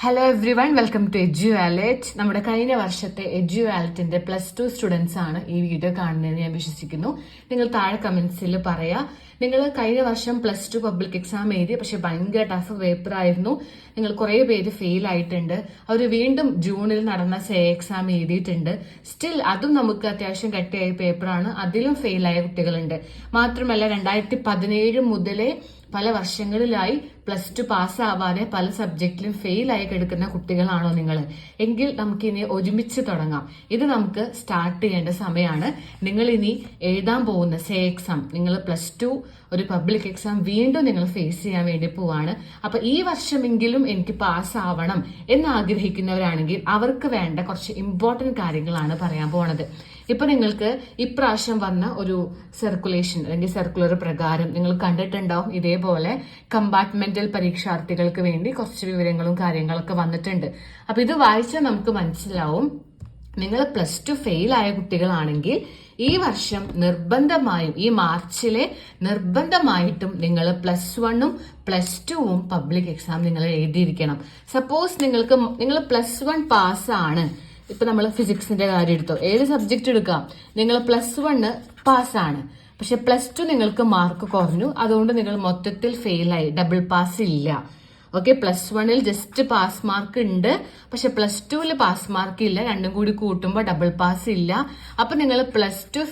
Hello everyone welcome to edu alert നമ്മുടെ കഴിഞ്ഞ വർഷത്തെ എജ്യു ആലറ്റിന്റെ പ്ലസ് ടു സ്റ്റുഡൻസ് ആണ് ഈ വീഡിയോ കാണുന്നതെന്ന് ഞാൻ വിശ്വസിക്കുന്നു. നിങ്ങൾ താഴെ കമന്റ്സിൽ പറയാ. നിങ്ങൾ കഴിഞ്ഞ വർഷം പ്ലസ് ടു പബ്ലിക് എക്സാം എഴുതി പക്ഷെ ഭയങ്കര ടഫ് പേപ്പർ ആയിരുന്നു. നിങ്ങൾ കുറേ പേര് ഫെയിൽ ആയിട്ടുണ്ട്. അവർ വീണ്ടും ജൂണിൽ നടന്ന സേ എക്സാം എഴുതിയിട്ടുണ്ട്. സ്റ്റിൽ അതും നമുക്ക് അത്യാവശ്യം കട്ടിയായ പേപ്പറാണ് അതിലും ഫെയിൽ ആയ കുട്ടികളുണ്ട്. മാത്രമല്ല രണ്ടായിരത്തി പതിനേഴ് മുതലേ പല വർഷങ്ങളിലായി പ്ലസ് ടു പാസ്സാവാതെ പല സബ്ജക്റ്റിലും ഫെയിൽ ആയി കിടക്കുന്ന കുട്ടികളാണോ നിങ്ങൾ എങ്കിൽ നമുക്ക് ഇനി ഒരുമിച്ച് തുടങ്ങാം. ഇത് നമുക്ക് സ്റ്റാർട്ട് ചെയ്യേണ്ട സമയമാണ് നിങ്ങൾ ഇനി എഴുതാൻ പോകുന്ന സേ എക്സാം നിങ്ങൾ പ്ലസ് ടു ഒരു പബ്ലിക് എക്സാം വീണ്ടും നിങ്ങൾ ഫേസ് ചെയ്യാൻ വേണ്ടി പോവാണ്. അപ്പൊ ഈ വർഷമെങ്കിലും എനിക്ക് പാസ് ആവണം എന്ന് ആഗ്രഹിക്കുന്നവരാണെങ്കിൽ അവർക്ക് വേണ്ട കുറച്ച് ഇമ്പോർട്ടന്റ് കാര്യങ്ങളാണ് പറയാൻ പോണത്. ഇപ്പൊ നിങ്ങൾക്ക് ഇപ്രാവശ്യം വന്ന ഒരു സർക്കുലേഷൻ അല്ലെങ്കിൽ സർക്കുലർ പ്രകാരം നിങ്ങൾ കണ്ടിട്ടുണ്ടാവും. ഇതേപോലെ കമ്പാർട്ട്മെന്റൽ പരീക്ഷാർത്ഥികൾക്ക് വേണ്ടി കുറച്ച് വിവരങ്ങളും കാര്യങ്ങളൊക്കെ വന്നിട്ടുണ്ട്. അപ്പൊ ഇത് വായിച്ചാൽ നമുക്ക് മനസ്സിലാവും നിങ്ങൾ പ്ലസ് ടു ഫെയിൽ ആയ കുട്ടികളാണെങ്കിൽ ഈ വർഷം നിർബന്ധമായും ഈ മാർച്ചിലെ നിർബന്ധമായിട്ടും നിങ്ങൾ പ്ലസ് വണ്ണും പ്ലസ് ടുവും പബ്ലിക് എക്സാം നിങ്ങൾ എഴുതിയിരിക്കണം. സപ്പോസ് നിങ്ങൾക്ക് നിങ്ങൾ പ്ലസ് വൺ പാസ്സാണ് ഇപ്പൊ നമ്മൾ ഫിസിക്സിന്റെ കാര്യം എടുത്തോ. ഏത് സബ്ജക്റ്റ് എടുക്കാം? നിങ്ങൾ പ്ലസ് വണ്ണ് പാസ്സാണ് പക്ഷെ പ്ലസ് ടു നിങ്ങൾക്ക് മാർക്ക് കുറഞ്ഞു. അതുകൊണ്ട് നിങ്ങൾ മൊത്തത്തിൽ ഫെയിലായി ഡബിൾ പാസ് ഇല്ല. ഓക്കെ പ്ലസ് വണ്ണിൽ ജസ്റ്റ് പാസ് മാർക്ക് ഉണ്ട്. പക്ഷെ പ്ലസ് ടുവിൽ പാസ് മാർക്ക് ഇല്ല. രണ്ടും കൂടി കൂട്ടുമ്പോൾ ഡബിൾ പാസ് ഇല്ല. അപ്പൊ നിങ്ങൾ പ്ലസ് ടു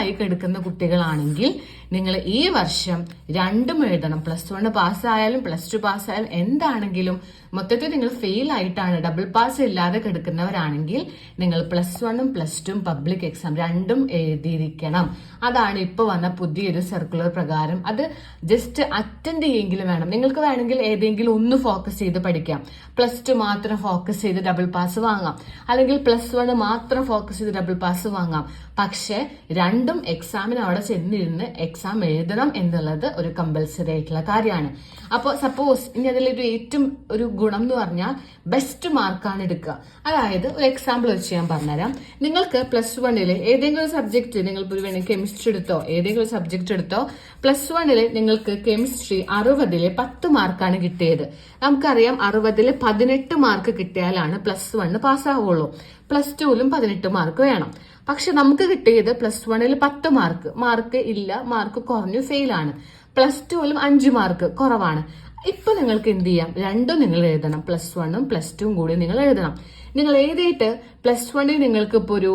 ആയി കിടക്കുന്ന കുട്ടികളാണെങ്കിൽ നിങ്ങൾ ഈ വർഷം രണ്ടും എഴുതണം. പ്ലസ് വണ് പാസ്സായാലും പ്ലസ് ടു പാസ്സായാലും എന്താണെങ്കിലും മൊത്തത്തിൽ നിങ്ങൾ ഫെയിൽ ആയിട്ടാണ് ഡബിൾ പാസ് ഇല്ലാതെ കിടക്കുന്നവരാണെങ്കിൽ നിങ്ങൾ പ്ലസ് വണ്ണും പ്ലസ് ടും പബ്ലിക് എക്സാം രണ്ടും എഴുതിയിരിക്കണം. അതാണ് ഇപ്പോൾ വന്ന പുതിയൊരു സർക്കുലർ പ്രകാരം. അത് ജസ്റ്റ് അറ്റൻഡ് ചെയ്യെങ്കിലും വേണം. നിങ്ങൾക്ക് വേണമെങ്കിൽ ഏതെങ്കിലും ഒന്ന് ഫോക്കസ് ചെയ്ത് പഠിക്കാം. പ്ലസ് ടു മാത്രം ഫോക്കസ് ചെയ്ത് ഡബിൾ പാസ് വാങ്ങാം. അല്ലെങ്കിൽ പ്ലസ് വൺ മാത്രം ഫോക്കസ് ചെയ്ത് ഡബിൾ പാസ് വാങ്ങാം. പക്ഷെ രണ്ടും എക്സാമിന് അവിടെ ചെന്നിരുന്ന് എക്സാം എഴുതണം എന്നുള്ളത് ഒരു കമ്പൽസറി ആയിട്ടുള്ള കാര്യമാണ്. അപ്പോൾ സപ്പോസ് ഇനി അതിലൊരു ഏറ്റവും ഒരു ഗുണം എന്ന് പറഞ്ഞാൽ ബെസ്റ്റ് മാർക്കാണ് എടുക്കുക. അതായത് ഒരു എക്സാമ്പിൾ വെച്ച് ഞാൻ പറഞ്ഞുതരാം. നിങ്ങൾക്ക് പ്ലസ് വണ്ണിൽ ഏതെങ്കിലും സബ്ജക്ട് നിങ്ങൾ ഇപ്പോൾ കെമിസ്ട്രി എടുത്തോ ഏതെങ്കിലും സബ്ജക്ട് എടുത്തോ പ്ലസ് വണ്ണിൽ നിങ്ങൾക്ക് കെമിസ്ട്രി അറുപതിൽ പത്ത് മാർക്കാണ് കിട്ടിയത്. നമുക്കറിയാം അറുപതിൽ പതിനെട്ട് മാർക്ക് കിട്ടിയാലാണ് പ്ലസ് വണ്ണ് പാസ്സാവുള്ളൂ. പ്ലസ് ടുവിലും പതിനെട്ട് മാർക്ക് വേണം. പക്ഷെ നമുക്ക് കിട്ടിയത് പ്ലസ് വണ്ണിൽ പത്ത് മാർക്ക്. മാർക്ക് ഇല്ല മാർക്ക് കുറഞ്ഞു ഫെയിലാണ്. പ്ലസ് ടുവിലും അഞ്ച് മാർക്ക് കുറവാണ്. ഇപ്പൊ നിങ്ങൾക്ക് എന്ത് ചെയ്യാം? രണ്ടും നിങ്ങൾ എഴുതണം. പ്ലസ് വണ്ണും പ്ലസ് ടുവും കൂടി നിങ്ങൾ എഴുതണം. നിങ്ങൾ എഴുതിയിട്ട് പ്ലസ് വണ്ണിൽ നിങ്ങൾക്ക് ഇപ്പോൾ ഒരു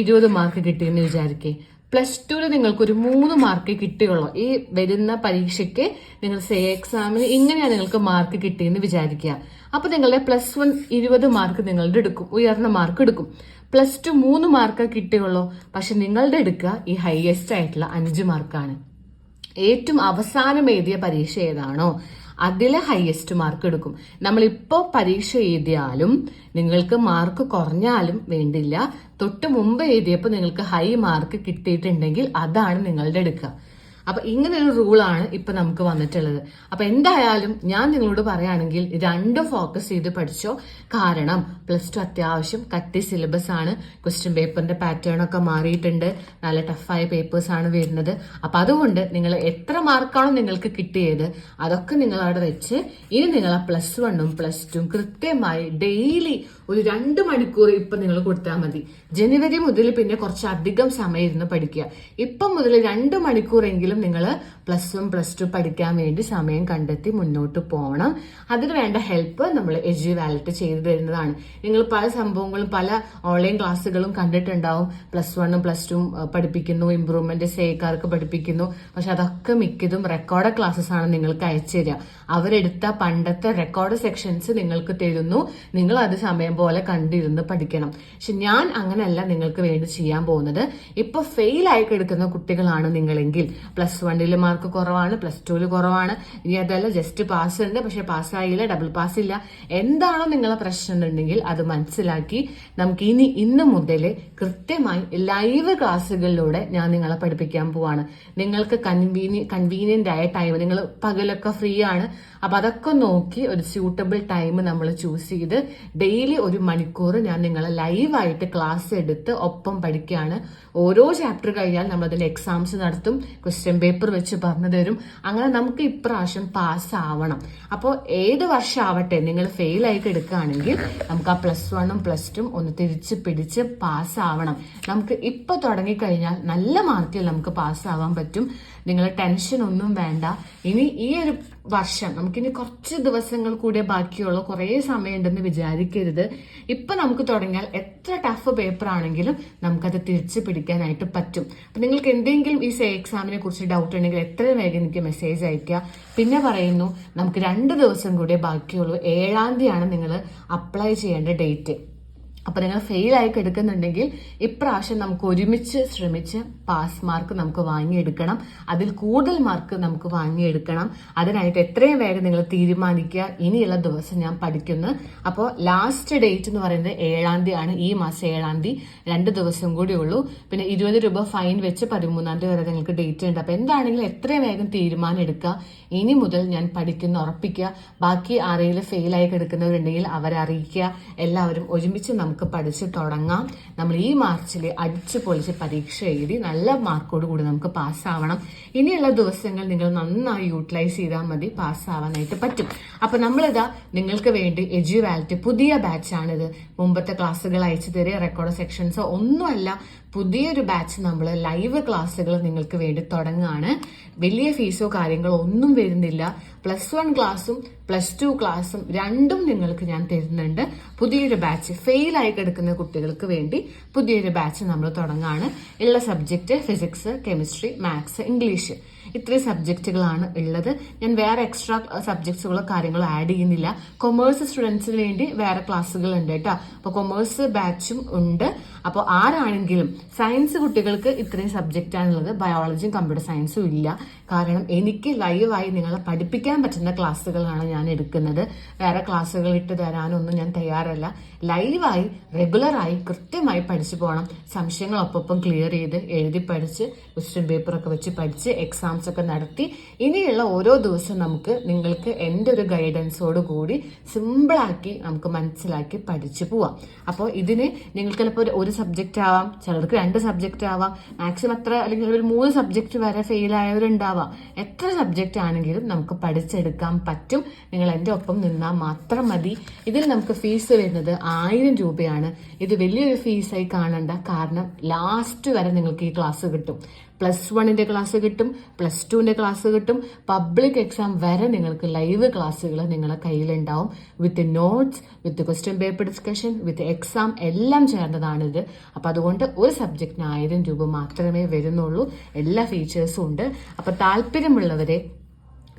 ഇരുപത് മാർക്ക് കിട്ടിയെന്ന് വിചാരിക്കേ. പ്ലസ് ടുവിൽ നിങ്ങൾക്കൊരു മൂന്ന് മാർക്ക് കിട്ടുകയുള്ളൂ. ഈ വരുന്ന പരീക്ഷയ്ക്ക് നിങ്ങൾ സേ എക്സാമിന് ഇങ്ങനെയാണ് നിങ്ങൾക്ക് മാർക്ക് കിട്ടിയെന്ന് വിചാരിക്കുക. അപ്പൊ നിങ്ങളുടെ പ്ലസ് വൺ ഇരുപത് മാർക്ക് നിങ്ങളുടെ എടുക്കും ഉയർന്ന മാർക്ക് എടുക്കും. പ്ലസ് ടു മൂന്ന് മാർക്ക് കിട്ടുകയുള്ളൂ. പക്ഷെ നിങ്ങളുടെ എടുക്കുക ഈ ഹയസ്റ്റ് ആയിട്ടുള്ള അഞ്ച് മാർക്കാണ്. ഏറ്റവും അവസാനം എഴുതിയ പരീക്ഷ ഏതാണോ? അതിൽ ഹയസ്റ്റ് മാർക്ക് എടുക്കും. നമ്മളിപ്പോൾ പരീക്ഷ എഴുതിയാലും നിങ്ങൾക്ക് മാർക്ക് കുറഞ്ഞാലും വേണ്ടില്ല. തൊട്ട് മുമ്പ് എഴുതിയപ്പോൾ നിങ്ങൾക്ക് ഹൈ മാർക്ക് കിട്ടിയിട്ടുണ്ടെങ്കിൽ അതാണ് നിങ്ങളുടെ എടുക്കുക. അപ്പൊ ഇങ്ങനെ ഒരു റൂളാണ് ഇപ്പൊ നമുക്ക് വന്നിട്ടുള്ളത്. അപ്പൊ എന്തായാലും ഞാൻ നിങ്ങളോട് പറയുകയാണെങ്കിൽ രണ്ടും ഫോക്കസ് ചെയ്ത് പഠിച്ചോ. കാരണം പ്ലസ് ടു അത്യാവശ്യം കട്ടി സിലബസ് ആണ്. ക്വസ്റ്റ്യൻ പേപ്പറിന്റെ പാറ്റേൺ ഒക്കെ മാറിയിട്ടുണ്ട്. നല്ല ടഫായ പേപ്പേഴ്സ് ആണ് വരുന്നത്. അപ്പൊ അതുകൊണ്ട് നിങ്ങൾ എത്ര മാർക്കാണോ നിങ്ങൾക്ക് കിട്ടിയത് അതൊക്കെ നിങ്ങൾ അവിടെ വെച്ച് ഇനി നിങ്ങൾ പ്ലസ് വണ്ണും പ്ലസ് ടുവും കൃത്യമായി ഡെയിലി ഒരു രണ്ട് മണിക്കൂർ ഇപ്പം നിങ്ങൾ കൊടുത്താൽ മതി. ജനുവരി മുതൽ പിന്നെ കുറച്ച് അധികം സമയം ഇരുന്ന് പഠിക്കുക. ഇപ്പം മുതൽ രണ്ട് മണിക്കൂറെങ്കിലും നിങ്ങൾ പ്ലസ് വൺ പ്ലസ് ടു പഠിക്കാൻ വേണ്ടി സമയം കണ്ടെത്തി മുന്നോട്ട് പോകണം. അതിന് വേണ്ട ഹെൽപ്പ് നമ്മൾ എജു വാലറ്റ് ചെയ്തു തരുന്നതാണ്. നിങ്ങൾ പല സംഭവങ്ങളും പല ഓൺലൈൻ ക്ലാസ്സുകളും കണ്ടിട്ടുണ്ടാവും. പ്ലസ് വണ്ണും പ്ലസ് ടുവും പഠിപ്പിക്കുന്നു ഇമ്പ്രൂവ്മെന്റ് സേക്കാർക്ക് പഠിപ്പിക്കുന്നു. പക്ഷെ അതൊക്കെ മിക്കതും റെക്കോർഡ് ക്ലാസ്സസ് ആണ് നിങ്ങൾക്ക് അയച്ചു തരിക. അവരെടുത്ത പണ്ടത്തെ റെക്കോർഡ് സെക്ഷൻസ് നിങ്ങൾക്ക് തരുന്നു. നിങ്ങൾ അത് സമയം പോലെ കണ്ടിരുന്ന് പഠിക്കണം. പക്ഷെ ഞാൻ അങ്ങനെയല്ല നിങ്ങൾക്ക് വേണ്ടി ചെയ്യാൻ പോകുന്നത്. ഇപ്പൊ ഫെയിൽ ആയി കിടക്കുന്ന കുട്ടികളാണ് നിങ്ങളെങ്കിൽ. പ്ലസ് വണ്ണിൽ മാർക്ക് കുറവാണ് പ്ലസ് ടുവിൽ കുറവാണ്. ഇനി അതല്ല ജസ്റ്റ് പാസ് ഉണ്ട്. പക്ഷെ പാസ്സായില്ല ഡബിൾ പാസ് ഇല്ല. എന്താണോ നിങ്ങളെ പ്രശ്നം ഉണ്ടെങ്കിൽ അത് മനസ്സിലാക്കി നമുക്ക് ഇനി ഇന്ന് മുതൽ കൃത്യമായി ലൈവ് ക്ലാസ്സുകളിലൂടെ ഞാൻ നിങ്ങളെ പഠിപ്പിക്കാൻ പോവാണ്. നിങ്ങൾക്ക് കൺവീനി കൺവീനിയന്റ് ആയ ടൈം നിങ്ങൾ പകലൊക്കെ ഫ്രീ ആണ്. അപ്പൊ അതൊക്കെ നോക്കി ഒരു സ്യൂട്ടബിൾ ടൈം നമ്മൾ ചൂസ് ചെയ്ത് ഡെയിലി ഒരു മണിക്കൂർ ഞാൻ നിങ്ങളെ ലൈവായിട്ട് ക്ലാസ് എടുത്ത് ഒപ്പം പഠിക്കുകയാണ്. ഓരോ ചാപ്റ്റർ കഴിഞ്ഞാൽ അതിൽ എക്സാംസ് നടത്തും ക്വസ്റ്റ്യൻ പേപ്പർ വെച്ച് പറഞ്ഞു തരും. അങ്ങനെ നമുക്ക് ഇപ്രാവശ്യം പാസ് ആവണം. അപ്പോൾ ഏത് വർഷം ആവട്ടെ നിങ്ങൾ ഫെയിൽ ആയിട്ട് എടുക്കുകയാണെങ്കിൽ നമുക്ക് ആ പ്ലസ് വണ്ണും പ്ലസ് ടും ഒന്ന് തിരിച്ച് പിടിച്ച് പാസ് ആവണം. നമുക്ക് ഇപ്പൊ തുടങ്ങിക്കഴിഞ്ഞാൽ നല്ല മാർക്കിൽ നമുക്ക് പാസ് ആവാൻ പറ്റും. നിങ്ങൾ ടെൻഷൻ ഒന്നും വേണ്ട. ഇനി ഈ ഒരു വർഷം നമുക്കിനി കുറച്ച് ദിവസങ്ങൾ കൂടെ ബാക്കിയുള്ള. കുറേ സമയമുണ്ടെന്ന് വിചാരിക്കരുത്. ഇപ്പൊ നമുക്ക് തുടങ്ങിയാൽ എത്ര ടഫ് പേപ്പർ ആണെങ്കിലും നമുക്കത് തിരിച്ചു പിടിക്കാനായിട്ട് പറ്റും. അപ്പൊ നിങ്ങൾക്ക് എന്തെങ്കിലും ഈ എക്സാമിനെ കുറിച്ച് ഡൗട്ട് ഉണ്ടെങ്കിൽ എത്രയും വേഗം എനിക്ക് മെസ്സേജ് അയക്കുക പിന്നെ പറയുന്നു നമുക്ക് രണ്ട് ദിവസം കൂടെ ബാക്കിയുള്ളൂ. ഏഴാം തീയതിയാണ് നിങ്ങൾ അപ്ലൈ ചെയ്യേണ്ട ഡേറ്റ് അപ്പൊ നിങ്ങൾ ഫെയിൽ ആയി എടുക്കുന്നുണ്ടെങ്കിൽ ഇപ്രാവശ്യം നമുക്ക് ഒരുമിച്ച് ശ്രമിച്ച് പാസ് മാർക്ക് നമുക്ക് വാങ്ങിയെടുക്കണം. അതിൽ കൂടുതൽ മാർക്ക് നമുക്ക് വാങ്ങിയെടുക്കണം. അതിനായിട്ട് എത്രയും വേഗം നിങ്ങൾ തീരുമാനിക്കുക. ഇനിയുള്ള ദിവസം ഞാൻ പഠിക്കുന്നു. അപ്പോൾ ലാസ്റ്റ് ഡേറ്റ് എന്ന് പറയുന്നത് ഏഴാം തീയതി ആണ്. ഈ മാസം ഏഴാം തീയതി. രണ്ട് ദിവസം കൂടി ഉള്ളൂ. പിന്നെ ഇരുപത് രൂപ ഫൈൻ വെച്ച് പതിമൂന്നാം തീയതി വരെ നിങ്ങൾക്ക് ഡേറ്റ് ഉണ്ട്. അപ്പോൾ എന്താണെങ്കിലും എത്രയും വേഗം തീരുമാനം എടുക്കുക. ഇനി മുതൽ ഞാൻ പഠിക്കുന്നു ഉറപ്പിക്കുക. ബാക്കി ആരെങ്കിലും ഫെയിൽ ആയി കിടക്കുന്നവരുണ്ടെങ്കിൽ അവരെ അറിയിക്കുക. എല്ലാവരും ഒരുമിച്ച് നമുക്ക് പഠിച്ച് തുടങ്ങാം. നമ്മൾ ഈ മാർച്ചിൽ അടിച്ചു പൊളിച്ച് പരീക്ഷ എഴുതി നല്ല മാർക്കോട് കൂടി നമുക്ക് പാസ്സാവണം. ഇനിയുള്ള ദിവസങ്ങൾ നിങ്ങൾ നന്നായി യൂട്ടിലൈസ് ചെയ്താൽ മതി പാസ്സാവാനായിട്ട് പറ്റും. അപ്പൊ നമ്മളിതാ നിങ്ങൾക്ക് വേണ്ടി എജ്യുവാലിറ്റി പുതിയ ബാച്ചാണിത്. മുമ്പത്തെ ക്ലാസ്സുകൾ അയച്ചു തരിക റെക്കോർഡ് സെക്ഷൻസോ ഒന്നുമല്ല പുതിയൊരു ബാച്ച് നമ്മൾ ലൈവ് ക്ലാസ്സുകൾ നിങ്ങൾക്ക് വേണ്ടി തുടങ്ങുകയാണ് വലിയ ഫീസോ കാര്യങ്ങളോ ഒന്നും വരുന്നില്ല. പ്ലസ് വൺ ക്ലാസ്സും പ്ലസ് ടു ക്ലാസ്സും രണ്ടും നിങ്ങൾക്ക് ഞാൻ തരുന്നുണ്ട്. പുതിയൊരു ബാച്ച് ഫെയിൽ ആയി കിടക്കുന്ന കുട്ടികൾക്ക് വേണ്ടി പുതിയൊരു ബാച്ച് നമ്മൾ തുടങ്ങാണ്. ഉള്ള subject physics chemistry maths English ഇത്രയും സബ്ജക്റ്റുകളാണ് ഉള്ളത്. ഞാൻ വേറെ എക്സ്ട്രാ സബ്ജക്ട്സുകളോ കാര്യങ്ങളോ ആഡ് ചെയ്യുന്നില്ല. കൊമേഴ്സ് സ്റ്റുഡൻസിന് വേണ്ടി വേറെ ക്ലാസ്സുകൾ ഉണ്ട് കേട്ടോ. അപ്പോൾ കൊമേഴ്സ് ബാച്ചും ഉണ്ട്. അപ്പോൾ ആരാണെങ്കിലും സയൻസ് കുട്ടികൾക്ക് ഇത്രയും സബ്ജക്റ്റ് ആണുള്ളത്. ബയോളജിയും കമ്പ്യൂട്ടർ സയൻസും ഇല്ല. കാരണം എനിക്ക് ലൈവായി നിങ്ങളെ പഠിപ്പിക്കാൻ പറ്റുന്ന ക്ലാസ്സുകളാണ് ഞാൻ എടുക്കുന്നത്. വേറെ ക്ലാസ്സുകൾ ഇട്ട് തരാനൊന്നും ഞാൻ തയ്യാറല്ല. ലൈവായി റെഗുലറായി കൃത്യമായി പഠിച്ചു പോകണം സംശയങ്ങൾ ഒപ്പം ക്ലിയർ ചെയ്ത് എഴുതി പഠിച്ച് ക്വസ്റ്റ്യൻ പേപ്പറൊക്കെ വെച്ച് പഠിച്ച് എക്സാംസ് ഒക്കെ നടത്തി ഇനിയുള്ള ഓരോ ദിവസം നമുക്ക് നിങ്ങൾക്ക് എന്റെ ഒരു ഗൈഡൻസോട് കൂടി സിമ്പിളാക്കി നമുക്ക് മനസ്സിലാക്കി പഠിച്ചു പോവാം. അപ്പോൾ ഇതിന് നിങ്ങൾക്ക് ചിലപ്പോൾ ഒരു- സബ്ജക്റ്റ് ആവാം ചിലർക്ക് രണ്ട് സബ്ജക്റ്റ് ആവാം മാക്സിമം എത്ര അല്ലെങ്കിൽ ഒരു മൂന്ന് സബ്ജക്റ്റ് വരെ ഫെയിൽ ആയവരുണ്ടാവാം. എത്ര സബ്ജക്റ്റ് ആണെങ്കിലും നമുക്ക് പഠിച്ചെടുക്കാൻ പറ്റും. നിങ്ങൾ എന്റെ ഒപ്പം നിന്നാൽ മാത്രം മതി. ഇതിൽ നമുക്ക് ഫീസ് വരുന്നത് ആയിരം രൂപയാണ്. ഇത് വലിയൊരു ഫീസായി കാണണ്ട. കാരണം ലാസ്റ്റ് വരെ നിങ്ങൾക്ക് ഈ ക്ലാസ് കിട്ടും. പ്ലസ് വണ്ണിന്റെ ക്ലാസ് കിട്ടും പ്ലസ് ടുവിന്റെ ക്ലാസ് കിട്ടും. പബ്ലിക് എക്സാം വരെ നിങ്ങൾക്ക് ലൈവ് ക്ലാസ്സുകൾ നിങ്ങളെ കയ്യിലുണ്ടാവും. With notes with question paper discussion with exam എല്ലാം ചേർന്നതാണിത്. അപ്പൊ അതുകൊണ്ട് ഒരു സബ്ജക്റ്റിന് ആയിരം രൂപ മാത്രമേ വരുന്നുള്ളൂ. എല്ലാ ഫീച്ചേഴ്സും ഉണ്ട്. അപ്പൊ താല്പര്യമുള്ളവരെ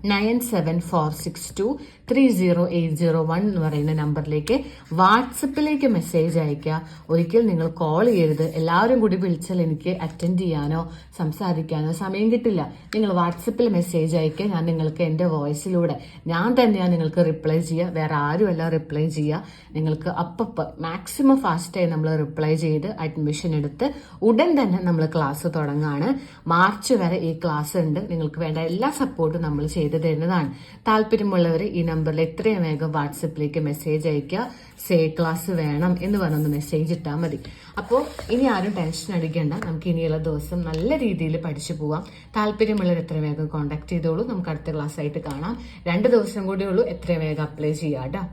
nine seven four six two three zero eight zero one എന്ന് പറയുന്ന നമ്പറിലേക്ക് വാട്സപ്പിലേക്ക് മെസ്സേജ് അയക്കുക ഒരിക്കൽ നിങ്ങൾ കോൾ ചെയ്യരുത്. എല്ലാവരും കൂടി വിളിച്ചാൽ എനിക്ക് അറ്റൻഡ് ചെയ്യാനോ സംസാരിക്കാനോ സമയം കിട്ടില്ല. നിങ്ങൾ വാട്സപ്പിൽ മെസ്സേജ് അയക്കുക ഞാൻ നിങ്ങൾക്ക് എന്റെ വോയിസിലൂടെ ഞാൻ തന്നെയാണ് നിങ്ങൾക്ക് റിപ്ലൈ ചെയ്യുക. വേറെ ആരുമല്ല റിപ്ലൈ ചെയ്യുക. നിങ്ങൾക്ക് അപ്പം മാക്സിമം ഫാസ്റ്റായി നമ്മൾ റിപ്ലൈ ചെയ്ത് അഡ്മിഷൻ എടുത്ത് ഉടൻ തന്നെ നമ്മൾ ക്ലാസ് തുടങ്ങാണ്. മാർച്ച് വരെ ഈ ക്ലാസ് ഉണ്ട്. നിങ്ങൾക്ക് വേണ്ട എല്ലാ സപ്പോർട്ടും നമ്മൾ ചെയ്തു തരുന്നതാണ്. താല്പര്യമുള്ളവർ ഈ നമ്പറിൽ എത്രയും വേഗം വാട്സപ്പിലേക്ക് മെസ്സേജ് അയക്കുക സേ ക്ലാസ് വേണം എന്ന് പറഞ്ഞൊന്ന് മെസ്സേജ് ഇട്ടാൽ മതി. അപ്പോൾ ഇനി ആരും ടെൻഷൻ അടിക്കേണ്ട. നമുക്ക് ഇനിയുള്ള ദിവസം നല്ല രീതിയിൽ പഠിച്ചു പോവാം. താല്പര്യമുള്ളവർ എത്രയും വേഗം കോൺടാക്ട് ചെയ്തോളൂ. നമുക്ക് അടുത്ത ക്ലാസ് ആയിട്ട് കാണാം. രണ്ട് ദിവസം കൂടിയുള്ളൂ എത്രയും വേഗം അപ്ലൈ ചെയ്യാം കേട്ടോ